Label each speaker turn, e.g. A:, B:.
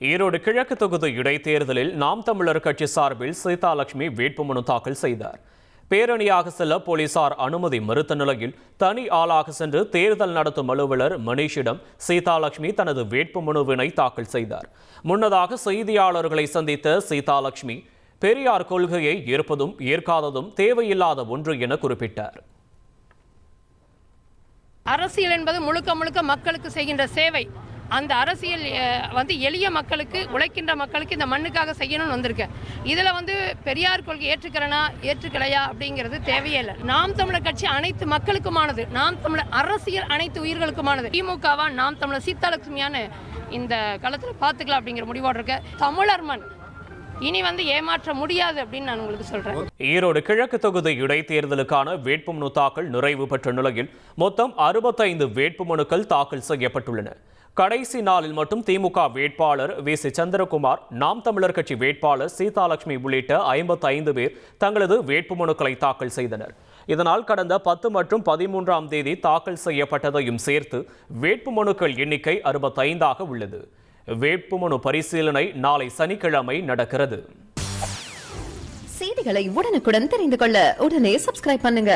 A: ஈரோடு கிழக்கு தொகுதி இடைத்தேர்தலில் நாம் தமிழர் கட்சி சார்பில் சீதாலட்சுமி வேட்புமனு தாக்கல் செய்தார். பேரணியாக செல்ல போலீசார் அனுமதி மறுத்த நிலையில் தனி ஆளாக சென்று தேர்தல் நடத்தும் அலுவலர் மணீஷிடம் சீதாலட்சுமி தனது வேட்புமனுவினை தாக்கல் செய்தார். முன்னதாக செய்தியாளர்களை சந்தித்த சீதாலட்சுமி பெரியார் கொள்கையை ஏற்பதும் ஏற்காததும் தேவையில்லாத ஒன்று என குறிப்பிட்டார்.
B: அரசியல் என்பது முழுக்க முழுக்க மக்களுக்கு செய்கின்ற சேவை. அந்த அரசியல் வந்து எளிய மக்களுக்கு உழைக்கின்ற மக்களுக்கு இந்த மண்ணுக்காக செய்யணும்னு வந்திருக்கேன். இதில் வந்து பெரியார் கொள்கை ஏற்றுக்கிறனா ஏற்றுக்கலையா அப்படிங்கிறது தேவையே இல்லை. நாம் தமிழர் கட்சி அனைத்து மக்களுக்குமானது. நாம் தமிழர் அரசியல் அனைத்து உயிர்களுக்குமானது. திமுகவா நாம் தமிழர் சீதாலட்சுமியான இந்த காலத்தில் பார்த்துக்கலாம் அப்படிங்கிற முடிவோடு இருக்க. தமிழர் மண் இனி வந்து ஏமாற்ற முடியாது அப்படின்னு நான் உங்களுக்கு சொல்றேன்.
A: ஈரோடு கிழக்கு தொகுதி இடைத்தேர்தலுக்கான வேட்புமனு தாக்கல் நிறைவு பெற்ற நிலையில் மொத்தம் அறுபத்தைந்து வேட்புமனுக்கள் தாக்கல் செய்யப்பட்டுள்ளன. கடைசி நாளில் மட்டும் திமுக வேட்பாளர் வி. சி. சந்திரகுமார் நாம் தமிழர் கட்சி வேட்பாளர் சீதாலட்சுமி உள்ளிட்ட ஐம்பத்தைந்து பேர் தங்களது வேட்புமனுக்களை தாக்கல் செய்தனர். இதனால் கடந்த பத்து மற்றும் பதிமூன்றாம் தேதி தாக்கல் செய்யப்பட்டதையும் சேர்த்து வேட்புமனுக்கள் எண்ணிக்கை அறுபத்தைந்தாக உள்ளது. வேட்புமனு பரிசீலனை நாளை சனிக்கிழமை நடக்கிறது.
C: செய்திகளை உடனுக்குடன் தெரிந்து கொள்ள உடனே சப்ஸ்கிரைப் பண்ணுங்க.